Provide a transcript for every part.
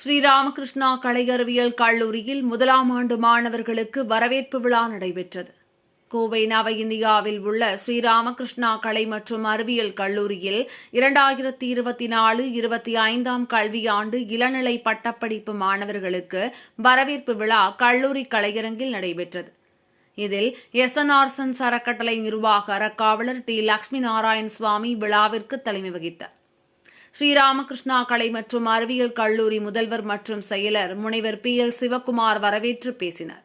ஸ்ரீராமகிருஷ்ணா கலையறிவியல் கல்லூரியில் முதலாம் ஆண்டு மாணவர்களுக்கு வரவேற்பு விழா நடைபெற்றது. கோவை நவ இந்தியாவில் உள்ள ஸ்ரீராமகிருஷ்ணா கலை மற்றும் அறிவியல் கல்லூரியில் இரண்டாயிரத்தி இருபத்தி நாலு இருபத்தி ஐந்தாம் கல்வியாண்டு இளநிலை பட்டப்படிப்பு மாணவர்களுக்கு வரவேற்பு விழா கல்லூரி கலையரங்கில் நடைபெற்றது. இதில் எஸ்என்ஆர்சன்ஸ் அறக்கட்டளை நிர்வாக அறக்காவலர் டி. லட்சுமி நாராயண் சுவாமி விழாவிற்கு தலைமை வகித்தார். ஸ்ரீராமகிருஷ்ணா கலை மற்றும் அறிவியல் கல்லூரி முதல்வர் மற்றும் செயலர் முனைவர் பி எல் சிவக்குமார் வரவேற்று பேசினார்.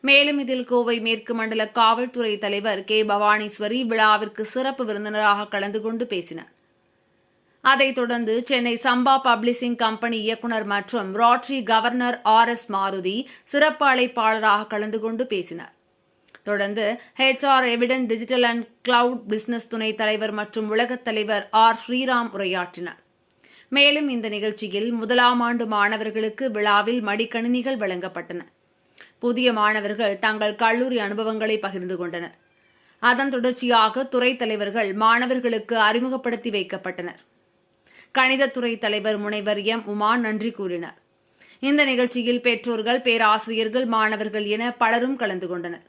மேலும் இதில் கோவை மேற்கு மண்டல காவல்துறை தலைவர் கே பவானீஸ்வரி விழாவிற்கு சிறப்பு விருந்தினராக கலந்து கொண்டு பேசினார். அதைத் தொடர்ந்து சென்னை சம்பா பப்ளிஷிங் கம்பெனி இயக்குநர் மற்றும் Rotary governor R S Maruti சிறப்பு அழைப்பாளராக கலந்து கொண்டு பேசினார். தொடர்ந்து HR Eviden digital and cloud business துணைத் தலைவர் மற்றும் உலகத் தலைவர் ஆர். ஸ்ரீராம் உரையாற்றினார். மேலும் இந்த நிகழ்ச்சியில் முதலாம் ஆண்டு மாணவர்களுக்கு விழாவில் மடிக்கணினிகள் வழங்கப்பட்டன. புதிய மாணவர்கள் தங்கள் கல்லூரி அனுபவங்களை பகிர்ந்து கொண்டனர். அதன் தொடர்ச்சியாக துறைத் தலைவர்கள் மாணவர்களுக்கு அறிமுகப்படுத்தி வைக்கப்பட்டனர். கணிதத்துறை தலைவர் முனைவர் எம். உமா நன்றி கூறினார். இந்த நிகழ்ச்சியில் பெற்றோர்கள் பேராசிரியர்கள் மாணவர்கள் என பலரும் கலந்து கொண்டனர்.